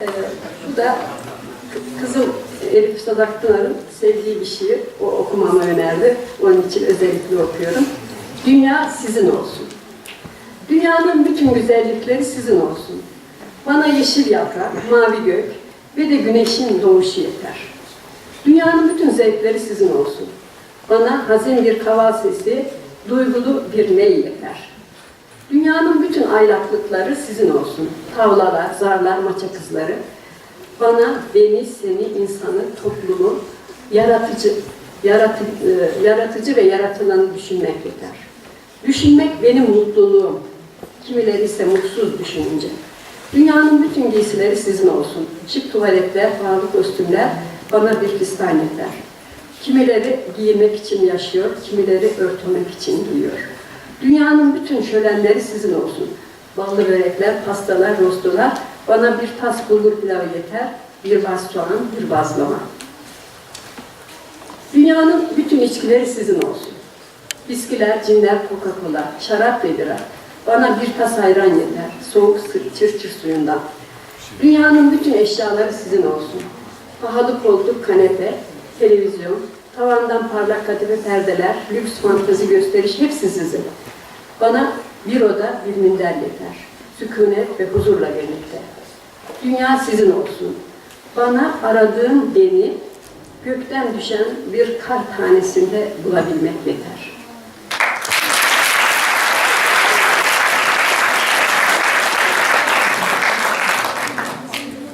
Ee, bu da kı- kızım Elif Sadak Pınar'ın sevdiği bir şiir. O okumamı önerdi. Onun için özellikle okuyorum. Dünya sizin olsun. Dünyanın bütün güzellikleri sizin olsun. Bana yeşil yaprak, mavi gök ve de güneşin doğuşu yeter. Dünyanın bütün zevkleri sizin olsun. Bana hazin bir kaval sesi, duygulu bir ney yeter. Dünyanın bütün aylaklıkları sizin olsun. Tavlalar, zarlar, maça kızları. Bana, beni, seni, insanı, toplumu, yaratıcı, yaratı, e, yaratıcı ve yaratılanı düşünmek yeter. Düşünmek benim mutluluğum. Kimileri ise mutsuz düşününce. Dünyanın bütün giysileri sizin olsun. Şık tuvaletler, pahalı kostümler bana bir fistan yeter. Kimileri giymek için yaşıyor, kimileri örtmek için giyiyor. Dünyanın bütün şölenleri sizin olsun. Ballı börekler, pastalar, rostolar, bana bir tas bulgur pilavı yeter, bir baz soğan, bir bazlama. Dünyanın bütün içkileri sizin olsun. Viskiler, cinler, Coca-Cola, şarap ve bira. Bana bir tas ayran yeter, soğuk sı- çırçır suyundan. Dünyanın bütün eşyaları sizin olsun. Pahalı koltuk, kanepe, televizyon, tavandan parlak kadife perdeler, lüks fantezi gösteriş hepsi sizin. Bana bir oda, bir minder yeter. Sükunet ve huzurla birlikte. Dünya sizin olsun. Bana aradığım beni gökten düşen bir kar tanesinde bulabilmek yeter.